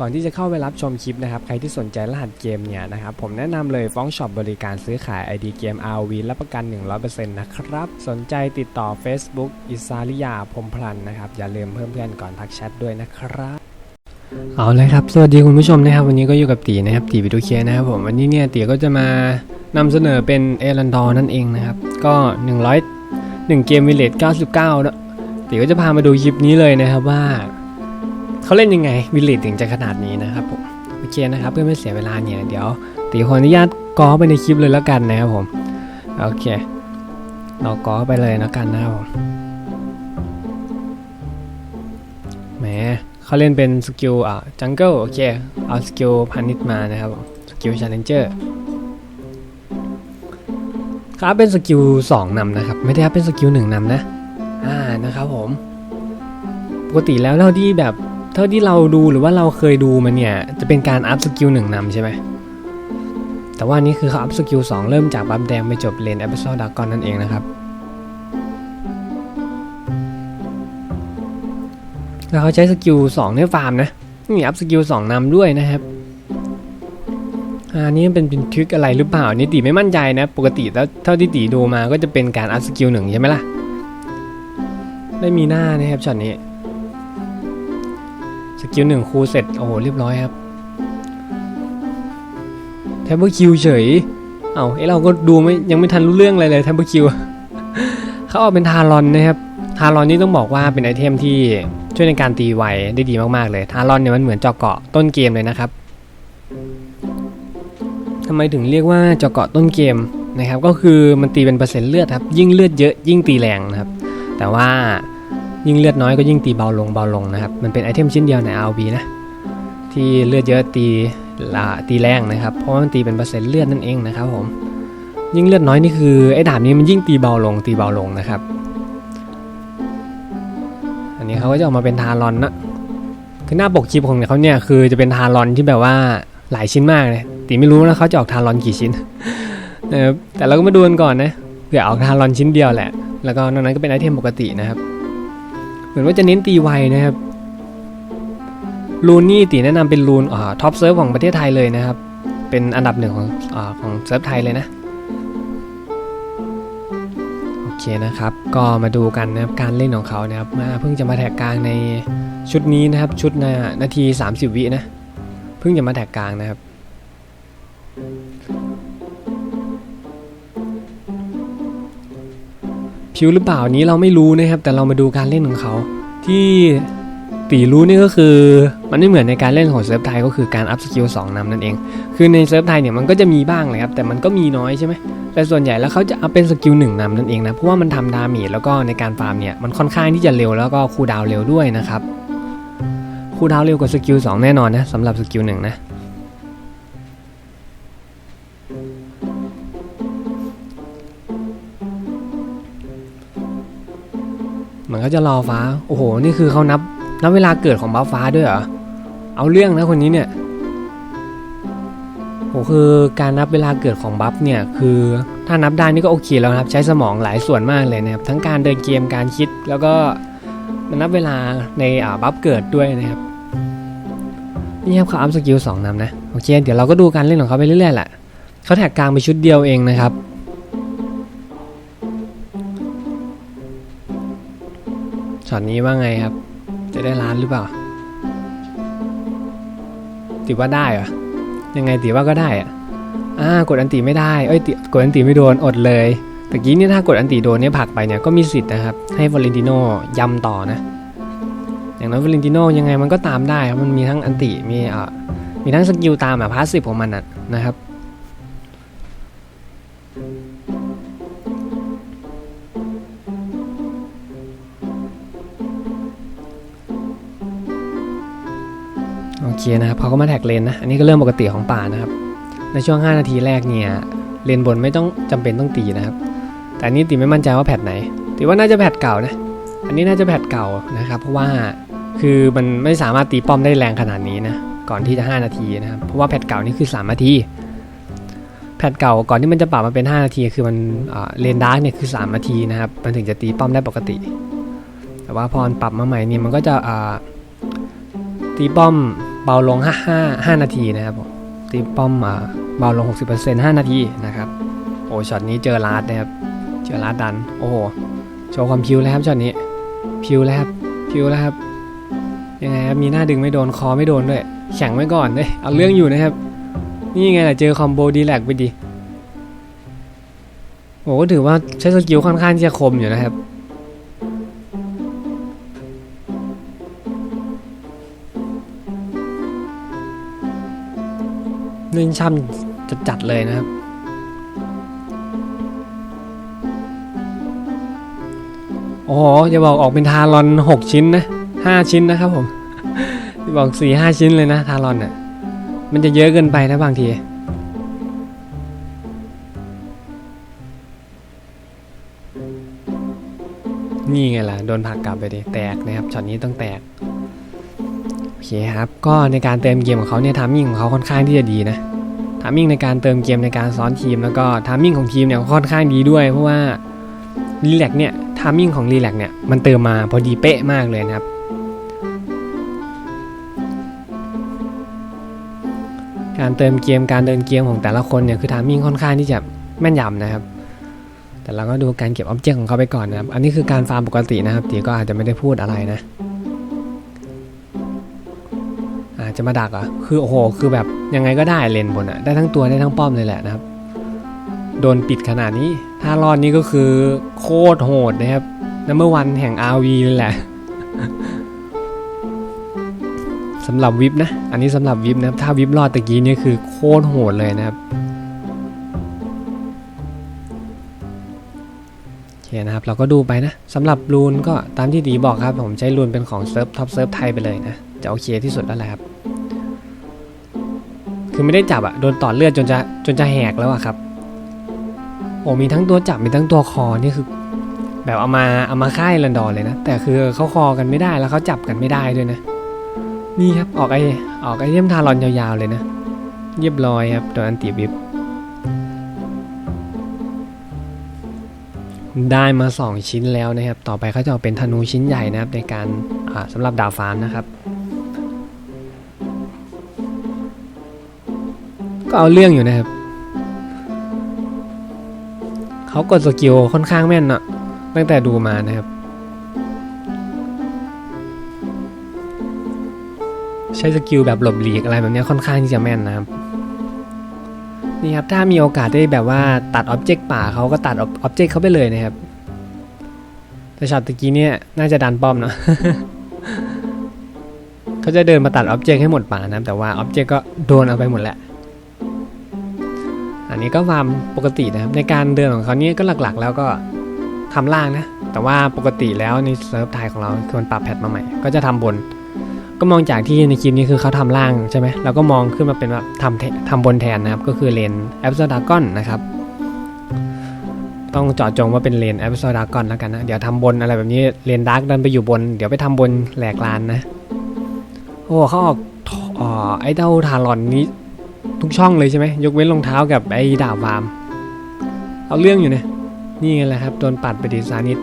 ก่อนที่จะเข้าไปรับชมคลิปนะครับ ใครที่สนใจรหัสเกมเนี่ยนะครับ ผมแนะนำเลยฟ้องช็อปบริการซื้อขาย ID เกม RV รับประกัน 100%นะครับ สนใจติดต่อ Facebook อิสาริยาพรมพลันนะครับ อย่าลืมเพิ่มเพื่อนก่อนทักแชทด้วยนะครับเอาเลยครับ สวัสดีคุณผู้ชมนะครับ วันนี้ก็อยู่กับตีนะครับตีวิดูเคนะครับผมวันนี้เนี่ยตีก็จะมานำเสนอเป็นเอรันดอร์นั่นเองนะครับ ก็ 100 1เกมวิเลต99นะตีก็จะพามาดูคลิปนี้เลยนะครับว่า เขาเล่นยังไงวิลเลจถึงจะขนาดนี้นะครับผมโอเคนะครับเพื่อไม่เสียเวลาเนี่ยเดี๋ยวตีขออนุญาตกอไปในคลิปเลยแล้วกันนะครับผมโอเคเรากอไปเลยแล้วกันนะครับผมแหมเขาเล่นเป็นสกิลอะจังเกิลโอเคเอาสกิลพานิชมานะครับผมสกิลชาเลนเจอร์ครับเป็นสกิล2นำนะครับ ไม่ได้ครับเป็นสกิล1นำนะ อ่านะครับผม ปกติแล้วเท่าที่แบบ เท่าที่เราดูหรือว่าเราเคยดูมาเนี่ย จะเป็นการอัพสกิลหนึ่งนำใช่ไหมแต่ว่านี่คือเขาอัพสกิล2เริ่มจากบัฟแดงไปจบเลน e อ i ิ o d ดากอนนั่นเองนะครับ แล้วเขาใช้สกิล2เนี่ยฟาร์มนะมีอัพสกิล2นำด้วยนะครับอันนี้เป็นเป็นทริคอะไรหรือเปล่านี่ตีไม่มั่นใจนะ ปกติแล้วเท่าที่ตีดูมาก็จะเป็นการอัพสกิลหนึ่งใช่ไหมล่ะ ไม่มีหน้านะครับช็อตนี้ กิลหนึ่งคูเสร็จ โอ้โห เรียบร้อยครับแทบเบอร์คิวเฉย เอา้าเอ้เราก็ดูไม่ยังไม่ทันรู้เรื่องอะไรเลยแทบเบอร์คิวเขาเอาเป็นทารอนนะครับ ทารอนนี่ต้องบอกว่าเป็นไอเทมที่ช่วยในการตีไวได้ดีมากๆเลย ทารอนเนี่ยมันเหมือนจาะเกาะต้นเกมเลยนะครับทำไมถึงเรียกว่าจาะเกาะต้นเกมนะครับ ก็คือมันตีเป็นเปอร์เซ็นต์เลือดครับ ยิ่งเลือดเยอะยิ่งตีแรงนะครับ แต่ว่า ยิ่งเลือดน้อยก็ยิ่งตีเบาลงเบาลงนะครับ มันเป็นไอเทมชิ้นเดียวใน RB นะ ที่เลือดเยอะตีลาตีแรงนะครับ เพราะมันตีเป็นเปอร์เซ็นต์เลือดนั่นเองนะครับผม ยิ่งเลือดน้อยนี่คือไอ้ดาบนี้มันยิ่งตีเบาลงตีเบาลงนะครับ อันนี้เขาก็จะออกมาเป็นทารอนนะ คือหน้าปกคลิปของเขาเนี่ยคือจะเป็นทารอนที่แบบว่าหลายชิ้นมากเลย ตีไม่รู้นะเขาจะออกทารอนกี่ชิ้น แต่เราก็มาดูกันก่อนนะ เผื่อออกทารอนชิ้นเดียวแหละ แล้วก็นอกนั้นก็เป็นไอเทมปกตินะครับ เหมือนว่าจะเน้นตีไวนะครับรูนนี่ตีแนะนำเป็นรูนท็อปเซิร์ฟของประเทศไทยเลยนะครับ เป็นอันดับหนึ่งของอของเซิร์ฟไทยเลยนะ โอเคนะครับ ก็มาดูกันนะครับการเล่นของเขานะครับมาเพิ่งจะมาแท็กกลางในชุดนี้นะครับ ชุดนานาที 30 วินะ เพิ่งจะมาแท็กกลางนะครับ พิวหรือเปล่านี้เราไม่รู้นะครับ แต่เรามาดูการเล่นของเขา ที่ตีรู้นี่ก็คือ มันไม่เหมือนในการเล่นของเซิร์ฟไทยก็คือการอัพสกิล2นำนั่นเอง คือในเซิร์ฟไทยเนี่ยมันก็จะมีบ้างเลยครับ แต่มันก็มีน้อยใช่ไหมแต่ส่วนใหญ่แล้วเขาจะอัพเป็นสกิล1นำนั่นเองนะ เพราะว่ามันทำดาเมจแล้วก็ในการฟาร์มเนี่ยมันค่อนข้างที่จะเร็วแล้วก็คูดาวเร็วด้วยนะครับคูดาวเร็วกว่าสกิล2แน่นอนนะสำหรับสกิล1นะ มันก็จะรอฟ้า โอ้โห นี่คือเขานับ นับเวลาเกิดของบ้าฟ้าด้วยเหรอ เอาเรื่องนะคนนี้เนี่ย โหคือการนับเวลาเกิดของบัฟเนี่ย คือถ้านับได้นี่ก็โอเคแล้วครับ ใช้สมองหลายส่วนมากเลยนะครับ ทั้งการเดินเกม การคิด แล้วก็มันนับเวลาในอ่าบัฟเกิดด้วยนะครับ นี่ครับเขาอัพสกิลสองนำนะ โอเค เดี๋ยวเราก็ดูการเล่นของเขาไปเรื่อยๆแหละเขาแท็กกลางไปชุดเดียวเองนะครับ ช็อตนี้ว่าไงครับ จะได้ล้านหรือเปล่าติว่าได้เหรอ ยังไงติว่าก็ได้อะอ่ากดอันติไม่ได้ เอ้ยกดอันติไม่โดนอดเลยตะกี้นี่ถ้ากดอันติโดนเนี่ยผักไปเนี่ยก็มีสิทธิ์นะครับ ให้วอลเลนติโนยำต่อนะ อย่างนั้นวอลเลนติโนยังไงมันก็ตามได้ครับมันมีทั้งอันติมีอ่ามีทั้งสกิลตามอะพาสซีฟของมันนะนะครับ เคนะครับเขาก็มาแท็กเลนนะ อันนี้ก็เรื่องปกติของป่านะครับ ในช่วง 5 นาทีแรกเนี่ยเลนบนไม่ต้องจำเป็นต้องตีนะครับ แต่อันนี้ตีไม่มั่นใจว่าแพทไหนตีว่าน่าจะแพทเก่านะ อันนี้น่าจะแพทเก่านะครับ เพราะว่าคือมันไม่สามารถตีป้อมได้แรงขนาดนี้นะก่อนที่จะ 5 นาทีนะครับ เพราะว่าแพทเก่านี่คือ 3 นาที แพทเก่าก่อนที่มันจะปรับมาเป็น 5 นาที คือมันเลนดาร์กเนี่ยคือ 3 นาทีนะครับ มันถึงจะตีป้อมได้ปกติ แต่ว่าพอปรับมาใหม่นี่มันก็จะตีป้อม เบาลง 5 5 5 นาทีนะครับผมตีป้อมอ่าเบาลง 60% 5 นาทีนะครับ โอ้ช็อตนี้เจอลาดนะครับ เจอลาดดัน โอ้โห โชว์ความพิวแล้วครับช็อตนี้ พิวแล้วครับ พิวแล้วครับ ยังไงครับ มีหน้าดึงไม่โดน คอไม่โดนด้วย แข็งไว้ก่อนเลยเอาเรื่องอยู่นะครับ นี่ไงล่ะเจอคอมโบดีแลกไปดิโอ้ก็ถือว่าใช้สกิลค่อนข้างจะคมอยู่นะครับ เล่นช่ำจะจัดเลยนะครับ โอ้โหจะบอกออกเป็นทารอนหกชิ้นนะห้าชิ้นนะครับผมจะบอกสี่ห้าชิ้นเลยนะทารอนอะ มันจะเยอะเกินไปนะบางทีนี่ไงล่ะ โดนผักกลับไปดิ แตกนะครับช็อตนี้ต้องแตก เคครับ ก็ในการเติมเกมของเขาเนี่ยทามมิ่งของเขาค่อนข้างที่จะดีนะทามมิ่งในการเติมเกมในการซ้อนทีม แล้วก็ทามมิ่งของทีมเนี่ยค่อนข้างดีด้วยเพราะว่ารีแลกเนี่ยทามมิ่งของรีแลกเนี่ยมันเติมมาพอดีเป๊ะมากเลยนะครับการเติมเกมการเดินเกมของแต่ละคนเนี่ยคือทามมิ่งค่อนข้างที่จะแม่นยำนะครับ แต่เราก็ดูการเก็บออบเจกต์ของเขาไปก่อนนะครับ อันนี้คือการฟาร์มปกตินะครับตีก็อาจจะไม่ได้พูดอะไรนะ จะมาดักเหรอะคือโอ้โหคือแบบยังไงก็ได้เลนบนอะได้ทั้งตัวได้ทั้งป้อมเลยแหละนะครับ โดนปิดขนาดนี้ ถ้ารอดนี้ก็คือโคตรโหดนะครับนัมเบอร์วันแห่ง RV เลยแหละสำหรับวิปนะ อันนี้สำหรับวิปนะครับ ถ้าวิปรอดตะกี้นี่คือโคตรโหดเลยนะครับโอเคนะครับ เราก็ดูไปนะสำหรับรูนก็ตามที่ดีบอกครับ ผมใช้รูนเป็นของเซิร์ฟท็อปเซิร์ฟไทยไปเลยนะ จะโอเคที่สุดแล้วแหละครับ คือไม่ได้จับอะโดนต่อเลือดจนจะจนจะแหกแล้วอะครับ โอ้มีทั้งตัวจับมีทั้งตัวคอนี่คือ แบบเอามาเอามาค่ายลันดอนเลยนะ แต่คือเขาคอกันไม่ได้แล้วเขาจับกันไม่ได้ด้วยนะ นี่ครับออกไอออกไอเทมทารอนยาวๆเลยนะ เรียบร้อยครับโดนอันติบิบได้มา 2 ชิ้นแล้วนะครับ ต่อไปเขาจะเอาเป็นธนูชิ้นใหญ่นะครับในการสำหรับดาวฟาร์มนะครับ ก็เอาเรื่องอยู่นะครับ เขากดสกิลค่อนข้างแม่นเนาะตั้งแต่ดูมานะครับ ใช้สกิลแบบหลบหลีกอะไรแบบนี้ค่อนข้างที่จะแม่นนะครับนี่ครับถ้ามีโอกาสได้แบบว่าตัดอ็อบเจกต์ป่าเขาก็ตัดอ็อบเจกต์เขาไปเลยนะครับแต่ช็อตตะกี้เนี่ยน่าจะดันป้อมเนาะเขาจะเดินมาตัดอ็อบเจกต์ให้หมดป่านะแต่ว่าอ็อบเจกต์ก็โดนเอาไปหมดแหละ อันนี้ก็ฟาร์มปกตินะครับ ในการเดินของเขาเนี่ยก็หลักๆ แล้วก็ทำล่างนะ แต่ว่าปกติแล้วในเซิร์ฟไทยของเราคือมันปรับแพทมาใหม่ ก็จะทำบน ก็มองจากที่ในคลิปนี้คือเขาทำล่างใช่ไหมแล้วก็มองขึ้นมาเป็นแบบทำทำบนแทนนะครับ ก็คือเลนแอปโซดากอนนะครับ ต้องเจาะจงว่าเป็นเลนแอปโซดากอนแล้วกันนะ เดี๋ยวทำบนอะไรแบบนี้เลนดาร์กดันไปอยู่บน เดี๋ยวไปทำบนแหลกลานนะ โอ้เขาออกอ่อไอเต้าทารอนนี้ ทุกช่องเลยใช่ไหมยกเว้นรองเท้ากับไอ้ดาบวาม เอาเรื่องอยู่เนี่ยนี่ไงแหละครับโดนปัดไปดิสานิด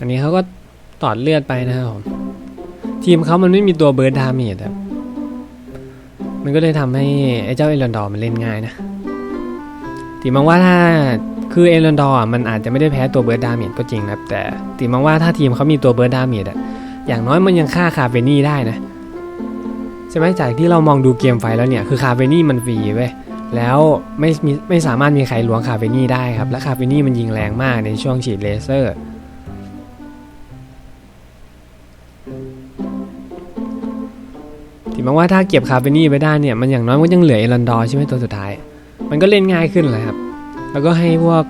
อันนี้เขาก็ตอดเลือดไปนะครับผมทีมเขามันไม่มีตัวเบิร์ดดาเมจครับ มันก็เลยทำให้ไอ้เจ้าเอรันดอร์มันเล่นง่ายนะตีมองว่าถ้าคือเอรันดอร์มันอาจจะไม่ได้แพ้ตัวเบิร์ดดาเมจก็จริงนะครับแต่ตีมองว่าถ้าทีมเขามีตัวเบิร์ดดาเมจอะอย่างน้อยมันยังฆ่าคาเฟนี่ได้นะใช่ไหมจากที่เรามองดูเกมไฟแล้วเนี่ยคือคาเฟนี่มันฟรีเว้ยแล้วไม่มีไม่สามารถมีใครล้วงคาเฟนี่ได้ครับและคาเฟนี่มันยิงแรงมากในช่วงฉีดเลเซอร์ ถึงแม้ว่าถ้าเก็บคาเฟนี่ไปได้เนี่ยมันอย่างน้อยมันก็ยังเหลือเอรันดอร์ใช่ไหมตัวสุดท้าย มันก็เล่นง่ายขึ้นเลยครับ แล้วก็ให้พวก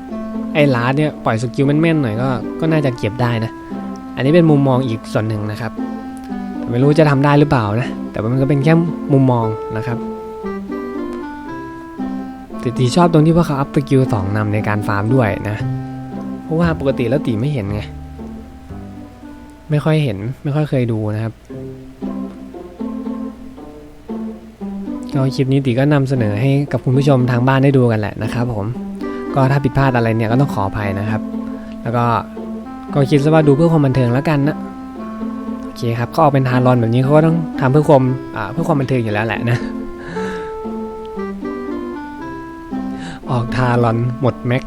ไอ้ลาร์ดเนี่ยปล่อยสกิลแม่นๆหน่อยก็ก็น่าจะเก็บได้นะ อันนี้เป็นมุมมองอีกส่วนหนึ่งนะครับแต่ไม่รู้จะทำได้หรือเปล่านะ แต่มันก็เป็นแค่มุมมองนะครับแต่ตีชอบตรงที่ว่าเขาอัพสกิลสองนำในการฟาร์มด้วยนะ เพราะว่าปกติแล้วตีไม่เห็นไง ไม่ค่อยเห็นไม่ค่อยเคยดูนะครับ ก็คลิปนี้ตีก็นำเสนอให้กับคุณผู้ชมทางบ้านได้ดูกันแหละนะครับผมก็ถ้าผิดพลาดอะไรเนี่ยก็ต้องขออภัยนะครับ แล้วก็ก็คิดซะว่าดูเพื่อความบันเทิงแล้วกันนะโอเคครับเขาออกเป็นทารอนแบบนี้เขาก็ต้องทำเพื่อความเพื่อความบันเทิงอยู่แล้วแหละนะ ออกทารอนหมดแม็ก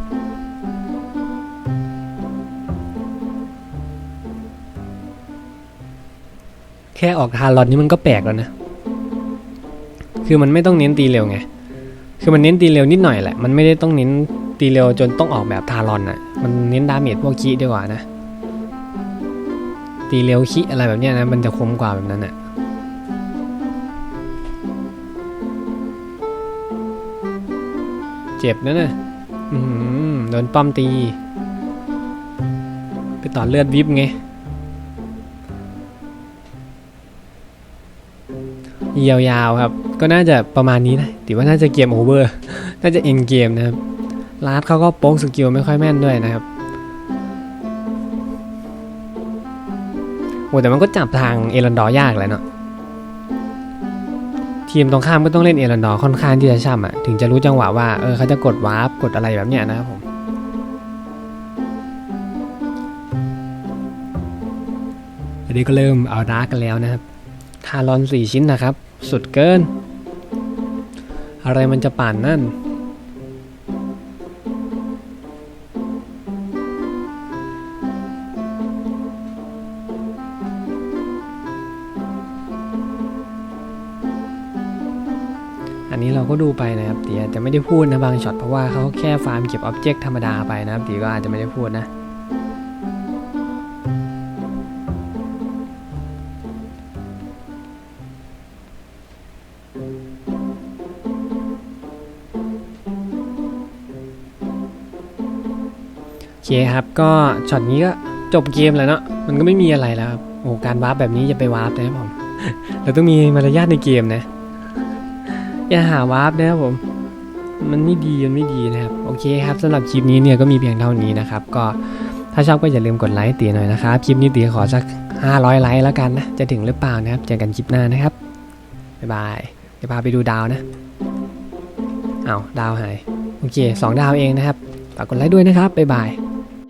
แค่ออกทารอนนี่มันก็แปลกแล้วนะ คือมันไม่ต้องเน้นตีเร็วไง คือมันเน้นตีเร็วนิดหน่อยแหละ มันไม่ได้ต้องเน้นตีเร็วจนต้องออกแบบทารอนอะ มันเน้นดาเมจพวกคีดีกว่านะ ตีเร็วคีอะไรแบบเนี้ยนะ มันจะคมกว่าแบบนั้นอะเจ็บนะเนี่ยอืมโดนป้อมตี ไปต่อเลือดวิบไง ยาวๆครับ ก็น่าจะประมาณนี้นะถือว่าน่าจะเกมโอเวอร์ น่าจะเอ็นเกมนะครับลาร์ดเขาก็โป๊กสกิลไม่ค่อยแม่นด้วยนะครับโอ้แต่มันก็จับทางเอรันดอร์ยากแล้วเนาะทีมตรงข้ามก็ต้องเล่นเอรันดอร์ค่อนข้างที่จะช่ำอะถึงจะรู้จังหวะว่าเออเขาจะกดวาร์ปกดอะไรแบบเนี้ยนะครับผมอันนี้ก็เริ่มเอาดาร์กกันแล้วนะครับทารอนสี่ชิ้นนะครับ สุดเกิน อะไรมันจะป่านนั่น อันนี้เราก็ดูไปนะครับตีอาจจะไม่ได้พูดนะบางช็อตเพราะว่าเขาแค่ฟาร์มเก็บอ็อบเจกต์ธรรมดาไปนะครับตีก็อาจจะไม่ได้พูดนะ เคครับ ก็ช็อตนี้ก็จบเกมแล้วเนาะ มันก็ไม่มีอะไรแล้วครับ โอ้การวาร์ปแบบนี้อย่าไปวาร์ปนะครับผม เราต้องมีมารยาทในเกมนะ อย่าหาวาร์ปนะครับผม มันไม่ดี มันไม่ดีนะครับ โอเคครับสำหรับคลิปนี้เนี่ยก็มีเพียงเท่านี้นะครับ ก็ถ้าชอบก็อย่าลืมกดไลค์ตีหน่อยนะครับ คลิปนี้ตีขอสัก 500 ไลค์แล้วกันนะ จะถึงหรือเปล่านะครับ เจอกันคลิปหน้านะครับ บ๊ายบาย เดี๋ยวพาไปดูดาวนะอ้าวดาวหาย โอเคสองดาวเองนะครับ ฝากกดไลค์ด้วยนะครับ บ๊ายบาย